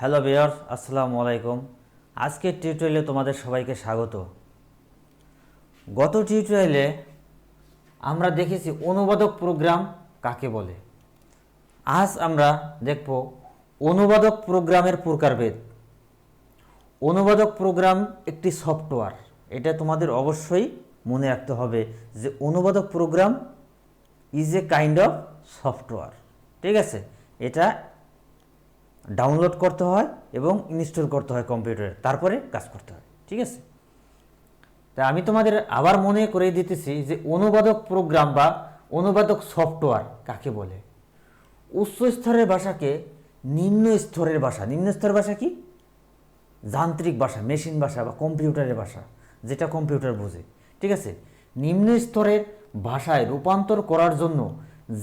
Hello বিয়ার্স আসসালামু আলাইকুম। আজকের টিউটোরিয়ালে তোমাদের সবাইকে স্বাগত। গত টিউটোরিয়ালে আমরা দেখেছি অনুবাদক প্রোগ্রাম কাকে বলে। আজ আমরা দেখব অনুবাদক প্রোগ্রামের প্রকারভেদ। অনুবাদক প্রোগ্রাম একটি সফটওয়্যার। এটা তোমাদের অবশ্যই মনে রাখতে হবে যে অনুবাদক program is a kind of software ঠিক আছে? এটা ডাউনলোড করতে হয় এবং ইনস্টল করতে হয় কম্পিউটারে, তারপরে কাজ করতে হয়, ঠিক আছে? তা আমি তোমাদের আবার মনে করে দিতেছি যে অনুবাদক প্রোগ্রাম বা অনুবাদক সফটওয়্যার কাকে বলে? উচ্চ স্তরের ভাষাকে নিম্ন স্তরের ভাষা, নিম্ন স্তরের ভাষা কি? যান্ত্রিক ভাষা মেশিন ভাষা বা কম্পিউটারের ভাষা, যেটা কম্পিউটার বোঝে, ঠিক আছে? নিম্ন স্তরের ভাষায় রূপান্তর করার জন্য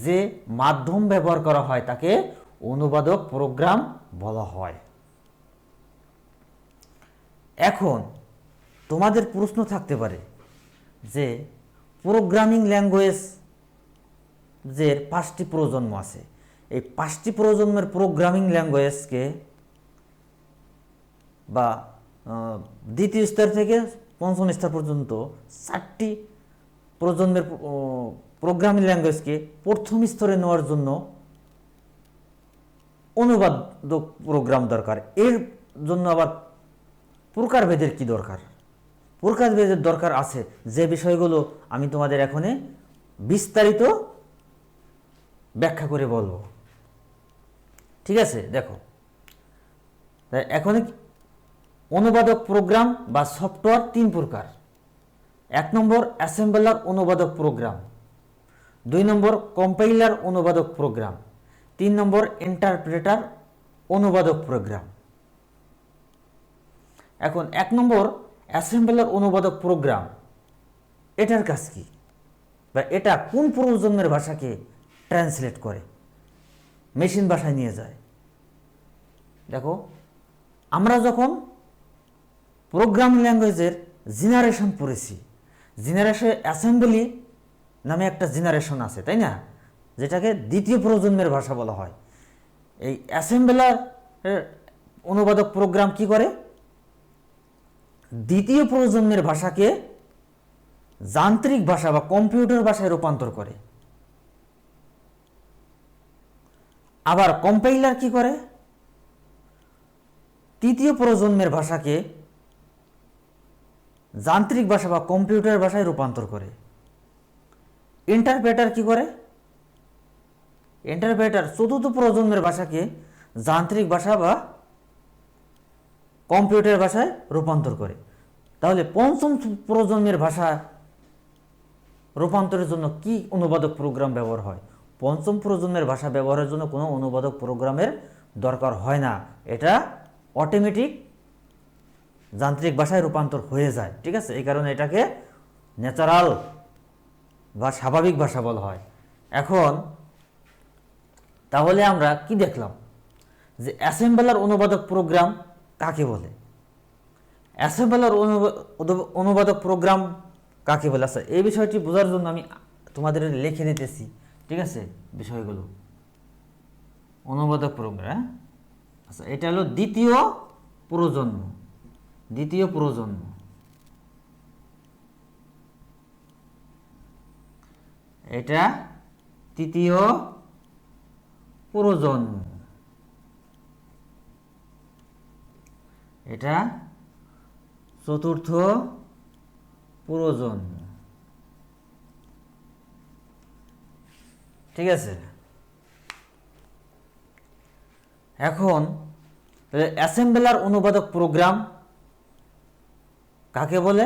যে মাধ্যম ব্যবহার করা হয় তাকে অনুবাদক প্রোগ্রাম বলা হয়। এখন তোমাদের প্রশ্ন থাকতে পারে যে প্রোগ্রামিং ল্যাঙ্গুয়েজ যে পাঁচটি প্রজন্ম আছে। এই পাঁচটি প্রজন্মের প্রোগ্রামিং ল্যাঙ্গুয়েজকে বা দ্বিতীয় স্তর থেকে পঞ্চম স্তর পর্যন্ত চারটি প্রজন্মের প্রোগ্রামিং ল্যাঙ্গুয়েজকে প্রথম স্তরে নেওয়ার জন্য অনুবাদক প্রোগ্রাম দরকার। এর জন্য আবার প্রকারভেদের কি দরকার? প্রকারভেদের দরকার আছে। যে বিষয়গুলো আমি তোমাদের এখনে বিস্তারিত ব্যাখ্যা করে বলব। ঠিক আছে? দেখো। এখন অনুবাদক প্রোগ্রাম বা সফটওয়্যার তিন প্রকার। এক নম্বর অ্যাসেম্বলার অনুবাদক প্রোগ্রাম দুই নম্বর কম্পাইলার অনুবাদক প্রোগ্রাম তিন নম্বর ইন্টারপ্রেটার অনুবাদক প্রোগ্রাম এখন এক নম্বর অ্যাসেম্বলার অনুবাদক প্রোগ্রাম এটার কাজ কি? বা এটা কোন প্রজন্মের ভাষাকে ট্রান্সলেট করে? মেশিন ভাষায় নিয়ে যায়। দেখো, আমরা যখন প্রোগ্রামিং ল্যাঙ্গুয়েজের জেনারেশন পড়েছি জেনারেশন অ্যাসেম্বলি নামে একটা জেনারেশন আছে, তাই না? যেটাকে দ্বিতীয় প্রজন্মের ভাষা বলা হয়। এই অ্যাসেম্বলার অনুবাদক প্রোগ্রাম কি করে? দ্বিতীয় প্রজন্মের ভাষাকে যান্ত্রিক ভাষা বা কম্পিউটার ভাষায় রূপান্তর করে। আবার কম্পাইলার কি করে? তৃতীয় প্রজন্মের ভাষাকে যান্ত্রিক ভাষা বা কম্পিউটার ভাষায় রূপান্তর করে। ইন্টারপ্রেটার কি করে? ইন্টারপ্রেটার চতুর্থ প্রজন্মের ভাষাকে যান্ত্রিক ভাষা বা কম্পিউটার ভাষায় রূপান্তর করে। তাহলে পঞ্চম প্রজন্মের ভাষা রূপান্তরের জন্য কি অনুবাদক প্রোগ্রাম ব্যবহার হয়? পঞ্চম প্রজন্মের ভাষা ব্যবহারের জন্য কোনো অনুবাদক প্রোগ্রামের দরকার হয় না। এটা অটোমেটিক যান্ত্রিক ভাষায় রূপান্তর হয়ে যায়, ঠিক আছে? এই কারণে এটাকে ন্যাচারাল বা স্বাভাবিক ভাষা বলা হয়। এখন তাহলে আমরা কি দেখলাম? যে অ্যাসেম্বলার অনুবাদক প্রোগ্রাম কাকে বলে? অ্যাসেম্বলার অনুবাদক প্রোগ্রাম কাকে বলে? আচ্ছা এই বিষয়টি বোঝার জন্য আমি তোমাদের লিখে দিতেছি, ঠিক আছে? বিষয়গুলো। অনুবাদক প্রোগ্রাম আচ্ছা এটা হলো দ্বিতীয় প্রজন্ম দ্বিতীয় প্রজন্ম। এটা তৃতীয় প্রজন্ম এটা চতুর্থ প্রজন্ম ঠিক আছে? এখন অ্যাসেম্বলার অনুবাদক প্রোগ্রাম কাকে বলে?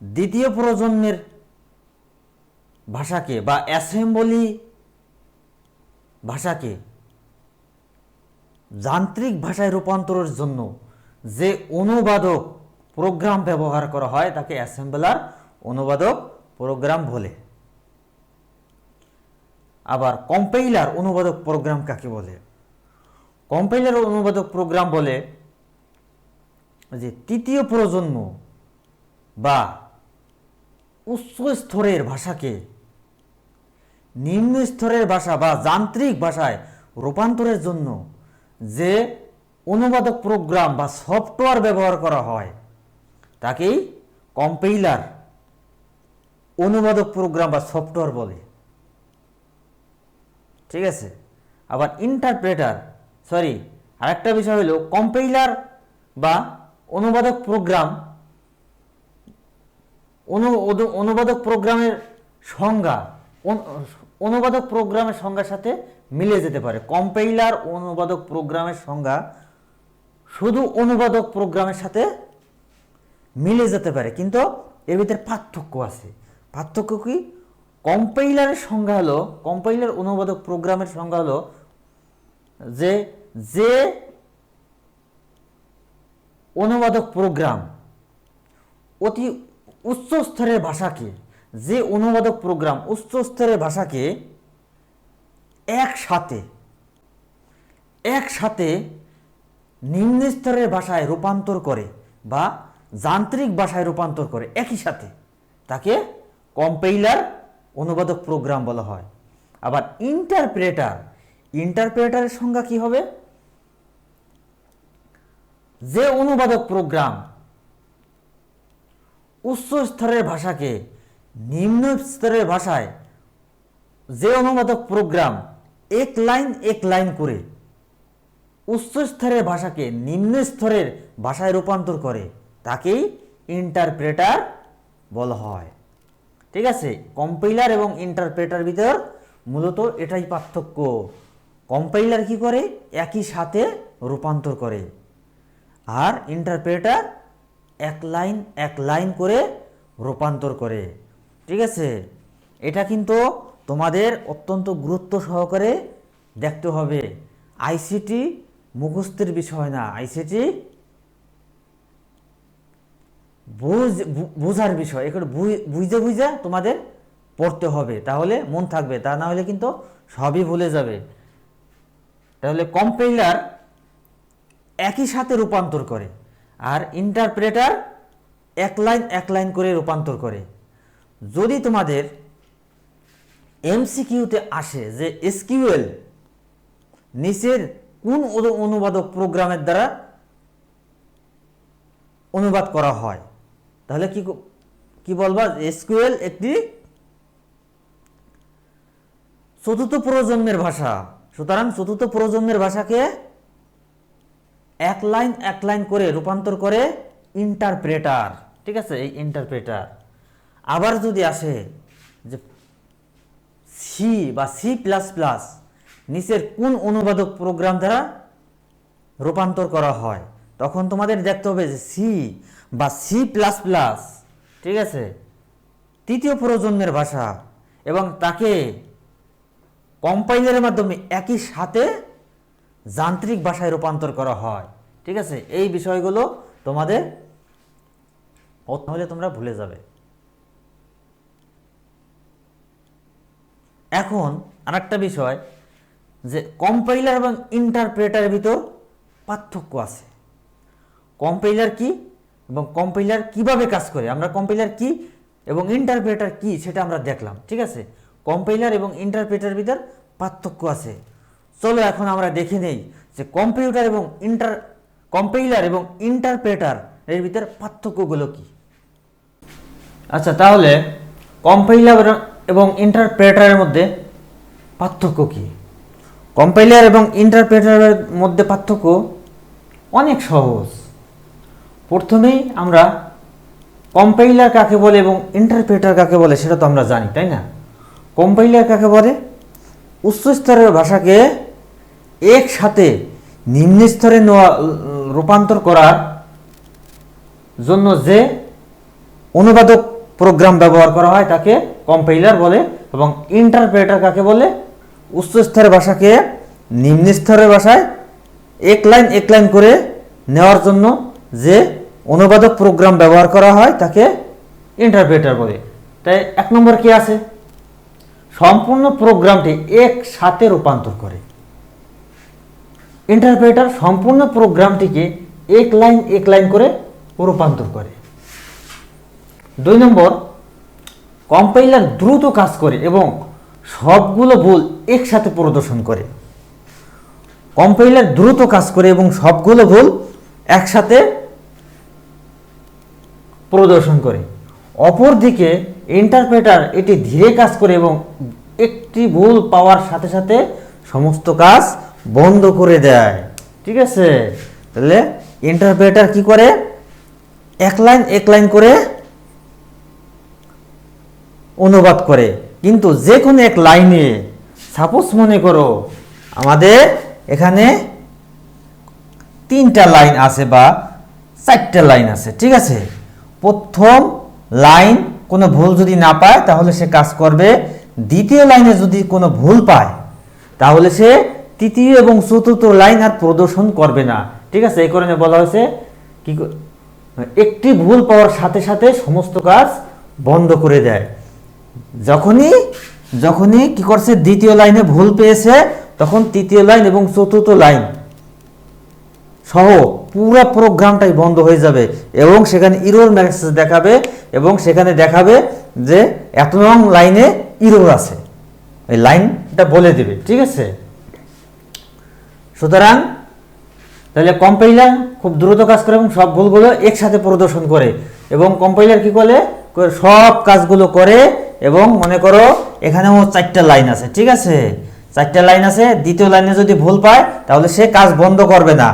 দ্বিতীয় প্রজন্মের ভাষাকে বা অ্যাসেম্বলি ভাষাকে যান্ত্রিক ভাষায় রূপান্তরের জন্য যে অনুবাদক প্রোগ্রাম ব্যবহার করা হয়, তাকে অ্যাসেম্বলার অনুবাদক প্রোগ্রাম বলে। আবার কম্পাইলার অনুবাদক প্রোগ্রাম কাকে বলে? কম্পাইলার অনুবাদক প্রোগ্রাম বলে যে তৃতীয় প্রজন্ম বা উচ্চ স্তরের ভাষাকে নিম্ন স্তরের ভাষা বা যান্ত্রিক ভাষায় রূপান্তরের জন্য যে অনুবাদক প্রোগ্রাম বা সফটওয়্যার ব্যবহার করা হয়, তাকেই কম্পাইলার অনুবাদক প্রোগ্রাম বা সফটওয়্যার বলে। ঠিক আছে? আবার ইন্টারপ্রেটার সরি আরেকটা বিষয় হলো কম্পাইলার বা অনুবাদক প্রোগ্রাম অনু অনু- অনুবাদক প্রোগ্রামের সংজ্ঞা। অনুবাদক প্রোগ্রামের সংজ্ঞার সাথে মিলে যেতে পারে। কম্পাইলার অনুবাদক প্রোগ্রামের সংজ্ঞা শুধু অনুবাদক প্রোগ্রামের সাথে মিলে যেতে পারে, কিন্তু এর ভিতরে পার্থক্য আছে। পার্থক্য কি? কম্পাইলারের সংজ্ঞা হলো, কম্পাইলার অনুবাদক প্রোগ্রামের সংজ্ঞা হলো যে যে অনুবাদক প্রোগ্রাম অতি উচ্চ স্তরের ভাষাকে যে অনুবাদক প্রোগ্রাম উচ্চ স্তরের ভাষাকে একসাথে একসাথে নিম্ন স্তরের ভাষায় রূপান্তর করে বা যান্ত্রিক ভাষায় রূপান্তর করে, একই সাথে তাকে কম্পেইলার অনুবাদক প্রোগ্রাম বলা হয়। আবার ইন্টারপ্রেটার ইন্টারপ্রেটারের সংজ্ঞা কি হবে? যে অনুবাদক প্রোগ্রাম উচ্চ স্তরের ভাষাকে নিম্ন স্তরের ভাষায় যে অনুবাদক প্রোগ্রাম এক লাইন এক লাইন করে উচ্চ স্তরের ভাষাকে নিম্ন স্তরের ভাষায় রূপান্তর করে, তাকেই ইন্টারপ্রেটার বলা হয়। ঠিক আছে? কম্পাইলার এবং ইন্টারপ্রেটার ভিতর মূলত এটাই পার্থক্য। কম্পাইলার কি করে? একই সাথে রূপান্তর করে। আর ইন্টারপ্রেটার এক লাইন এক লাইন করে রূপান্তর করে। ঠিক আছে? এটা কিন্তু তোমাদের অত্যন্ত গুরুত্ব সহকারে দেখতে হবে। আইসিটি মুখস্থের বিষয় না। আইসিটি বুঝ বোঝার বিষয়। এগুলো বুঝ- বুঝে তোমাদের পড়তে হবে। তাহলে মন থাকবে। তা না হলে কিন্তু সবই ভুলে যাবে। তাহলে কম্পাইলার একই সাথে রূপান্তর করে। আর ইন্টারপ্রেটার এক লাইন এক লাইন করে রূপান্তর করে। যদি তোমাদের এমসিকিউতে আসে যে এসকিউএল নিচের কোন অনু- অনুবাদক প্রোগ্রামের দ্বারা অনুবাদ করা হয়, তাহলে কি কি বলবা? এসকিউএল একটি চতুর্থ প্রজন্মের ভাষা। সুতরাং চতুর্থ প্রজন্মের ভাষাকে এক লাইন এক লাইন করে রূপান্তর করে ইন্টারপ্রেটার ঠিক আছে? এই ইন্টারপ্রেটার আবার যদি আসে যে সি বা সি প্লাস প্লাস নিচের কোন অনুবাদক প্রোগ্রাম দ্বারা রূপান্তর করা হয়? তখন তোমাদের দেখতে হবে যে সি বা সি প্লাস প্লাস ঠিক আছে? তৃতীয় প্রজন্মের ভাষা এবং তাকে কম্পাইলারের মাধ্যমে একই সাথে যান্ত্রিক ভাষায় রূপান্তর করা হয়, ঠিক আছে? এই বিষয়গুলো তোমাদের হলে তোমরা ভুলে যাবে। এখন আরেকটা বিষয় যে কম্পাইলার এবং ইন্টারপ্রেটারের ভিতর পার্থক্য আছে। কম্পাইলার কি এবং কম্পাইলার কীভাবে কাজ করে? আমরা কম্পাইলার কি এবং ইন্টারপ্রেটার কি সেটা আমরা দেখলাম, ঠিক আছে? কম্পাইলার এবং ইন্টারপ্রেটার ভিতর পার্থক্য আছে। চলো এখন আমরা দেখে নেই যে কম্পিউটার এবং ইন্টার কম্পাইলার এবং ইন্টারপ্রেটার এর ভিতর পার্থক্যগুলো কি। আচ্ছা তাহলে কম্পাইলার এবং ইন্টারপ্রেটারের মধ্যে পার্থক্য কী? কম্পাইলার এবং ইন্টারপ্রেটারের মধ্যে পার্থক্য অনেক সহজ। প্রথমেই আমরা কম্পাইলার কাকে বলে এবং ইন্টারপ্রেটার কাকে বলে সেটা তো আমরা জানি, তাই না? কম্পাইলার কাকে বলে? উচ্চ স্তরের ভাষাকে একসাথে নিম্ন স্তরে নেওয়া- রূপান্তর করার জন্য যে অনুবাদক প্রোগ্রাম ব্যবহার করা হয় তাকে কম্পাইলার বলে এবং ইন্টারপ্রেটার কাকে বলে? উচ্চ স্তরের ভাষাকে নিম্ন স্তরের ভাষায় এক লাইন এক লাইন করে নেওয়ার জন্য যে অনুবাদক প্রোগ্রাম ব্যবহার করা হয় তাকে ইন্টারপ্রেটার বলে। তাই এক নম্বর কি আছে? সম্পূর্ণ প্রোগ্রামটি একসাথে রূপান্তর করে। ইন্টারপ্রেটার সম্পূর্ণ প্রোগ্রামটিকে এক লাইন এক লাইন করে রূপান্তর করে। দুই নম্বর কম্পাইলার দ্রুত কাজ করে এবং সবগুলো ভুল একসাথে প্রদর্শন করে। কম্পাইলার দ্রুত কাজ করে এবং সবগুলো ভুল একসাথে প্রদর্শন করে। অপরদিকে ইন্টারপ্রেটার এটি ধীরে কাজ করে এবং একটি ভুল পাওয়ার সাথে সাথে সমস্ত কাজ বন্ধ করে দেয়। ঠিক আছে? তাহলে ইন্টারপ্রেটার কি করে? এক লাইন এক লাইন করে অনুবাদ করে। কিন্তু যে কোনো এক লাইনে সাপোজ মনে করো, আমাদের এখানে তিনটা লাইন আছে বা চারটা লাইন আছে, ঠিক আছে? প্রথম লাইন কোনো ভুল যদি না পায়, তাহলে সে কাজ করবে। দ্বিতীয় লাইনে যদি কোনো ভুল পায়, তাহলে সে তৃতীয় এবং চতুর্থ লাইন আর প্রদর্শন করবে না। ঠিক আছে? এই কারণে বলা হয়েছে কি একটি ভুল পাওয়ার সাথে সাথে সমস্ত কাজ বন্ধ করে দেয়। যখনই যখনই কি করছে, দ্বিতীয় লাইনে ভুল পেয়েছে, তখন তৃতীয় লাইন এবং চতুর্থ লাইন সহ পুরো প্রোগ্রামটাই বন্ধ হয়ে যাবে এবং সেখানে ইরোর মেসেজ দেখাবে এবং সেখানে দেখাবে যে এত নং লাইনে ইরোর আছে। এই লাইনটা বলে দেবে, ঠিক আছে? সুতরাং তাহলে কম্পাইলার খুব দ্রুত কাজ করে এবং সব ভুলগুলো একসাথে প্রদর্শন করে এবং কম্পাইলার কি করে করে সব কাজগুলো করে এবং মনে করো এখানেও চারটা লাইন আছে, ঠিক আছে? চারটা লাইন আছে, দ্বিতীয় লাইনে যদি ভুল পায়, তাহলে সে কাজ বন্ধ করবে না।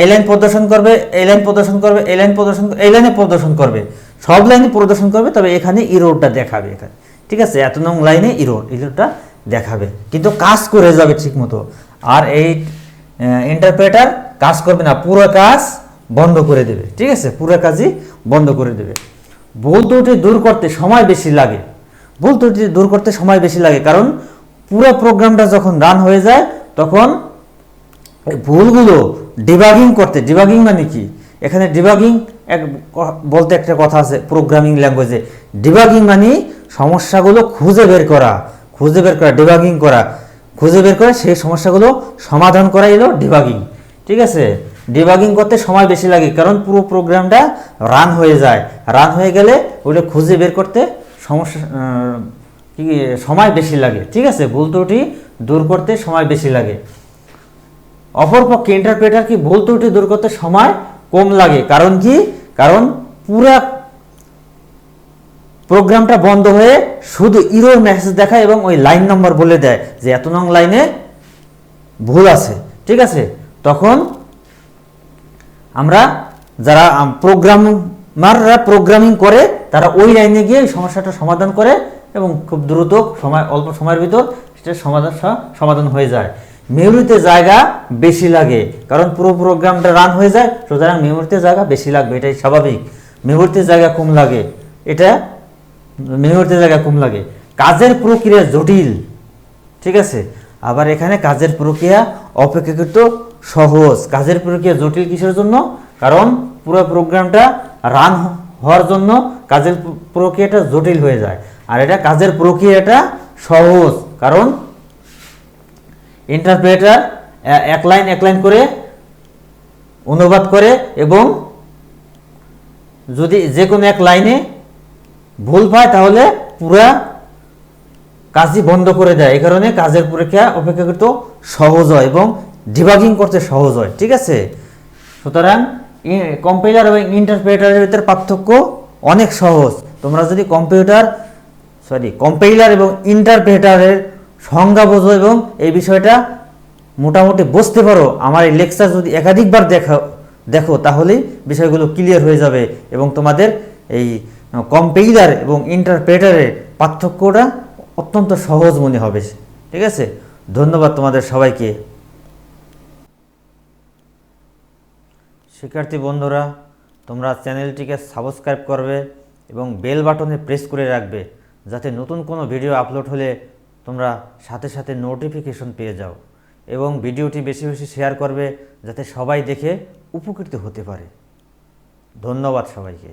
এই লাইন প্রদর্শন করবে এই লাইন প্রদর্শন করবে এই লাইন প্রদর্শন এই লাইনে প্রদর্শন করবে। সব লাইনে প্রদর্শন করবে, তবে এখানে ইরোডটা দেখাবে এখানে, ঠিক আছে? এত নং লাইনে ইরোড, ইরোডটা দেখাবে। কিন্তু কাজ করে যাবে ঠিক মতো আর এই ইন্টারপ্রেটার কাজ করবে না, পুরো কাজ বন্ধ করে দেবে, ঠিক আছে? পুরো কাজই বন্ধ করে দেবে। ভুল ত্রুটি দূর করতে সময় বেশি লাগে। ভুল ত্রুটি দূর করতে সময় বেশি লাগে। কারণ পুরো প্রোগ্রামটা যখন রান হয়ে যায়, তখন ভুলগুলো ডিবাগিং করতে ডিবাগিং মানে কি? এখানে ডিবাগিং এক বলতে একটা কথা আছে প্রোগ্রামিং ল্যাঙ্গুয়েজে ডিবাগিং মানে সমস্যাগুলো খুঁজে বের করা, খুঁজে বের করা ডিবাগিং করা। খুঁজে বের করে সেই সমস্যাগুলো সমাধান করা এলো ডিবাগিং ঠিক আছে? ডিবাগিং করতে সময় বেশি লাগে, কারণ পুরো প্রোগ্রামটা রান হয়ে যায়। রান হয়ে গেলে ওটা খুঁজে বের করতে সমস্যা কি সময় বেশি লাগে। ঠিক আছে, ভুল ত্রুটি দূর করতে সময় বেশি লাগে। অপরপক্ষে ইন্টারপ্রেটার কি ভুল ত্রুটি দূর করতে সময় কম লাগে? কারণ কি? কারণ পুরা প্রোগ্রামটা বন্ধ হয়ে শুধু ইরোর মেসেজ দেখায় এবং ওই লাইন নম্বর বলে দেয় যে এত নং লাইনে ভুল আছে। ঠিক আছে? তখন আমরা যারা প্রোগ্রামাররা প্রোগ্রামিং করে, তারা ওই লাইনে গিয়ে সমস্যাটা সমাধান করে এবং খুব দ্রুত সময়, অল্প সময়ের ভিতর সেটা সমাধান সমাধান হয়ে যায়। মেমোরিতে জায়গা বেশি লাগে, কারণ পুরো প্রোগ্রামটা রান হয়ে যায়, সুতরাং মেমোরিতে জায়গা বেশি লাগবে, এটাই স্বাভাবিক। মেমোরিতে জায়গা কম লাগে, এটা মেমোরিতে জায়গা কম লাগে। কাজের প্রক্রিয়া জটিল, ঠিক আছে? আবার এখানে কাজের প্রক্রিয়া অপেক্ষাকৃত সহজ। কাজের প্রক্রিয়া জটিল কিসের জন্য? কারণ পুরো প্রোগ্রামটা রান হওয়ার জন্য কাজের প্রক্রিয়াটা জটিল হয়ে যায়। আর এটা কাজের প্রক্রিয়াটা সহজ, কারণ ইন্টারপ্রেটার এক লাইন এক লাইন করে অনুবাদ করে এবং যদি যে কোনো এক লাইনে ভুল পায়, তাহলে পুরা কাজই বন্ধ করে দেয়। এই কারণে কাজের পরীক্ষা অপেক্ষাকৃত সহজ হয় এবং ডিবাগিং করতে সহজ হয়। ঠিক আছে? সুতরাং কম্পিউটার এবং ইন্টারপ্রেটারের ভিতরে পার্থক্য অনেক সহজ। তোমরা যদি কম্পিউটার সরি কম্পাইলার এবং ইন্টারপ্রেটারের সংজ্ঞা বোঝো এবং এই বিষয়টা মোটামুটি বুঝতে পারো, আমার এই লেকচার যদি একাধিকবার দেখা, দেখো, তাহলেই বিষয়গুলো ক্লিয়ার হয়ে যাবে এবং তোমাদের এই কম্পাইলার এবং ইন্টারপ্রেটারের পার্থক্যটা অত্যন্ত সহজ মনে হবে। ঠিক আছে? ধন্যবাদ তোমাদের সবাইকে। শিক্ষার্থী বন্ধুরা, তোমরা চ্যানেলটিকে সাবস্ক্রাইব করবে এবং বেল বাটনে প্রেস করে রাখবে যাতে নতুন কোনো ভিডিও আপলোড হলে তোমরা সাথে সাথে নোটিফিকেশন পেয়ে যাও এবং ভিডিওটি বেশি বেশি শেয়ার করবে যাতে সবাই দেখে উপকৃত হতে পারে। ধন্যবাদ সবাইকে।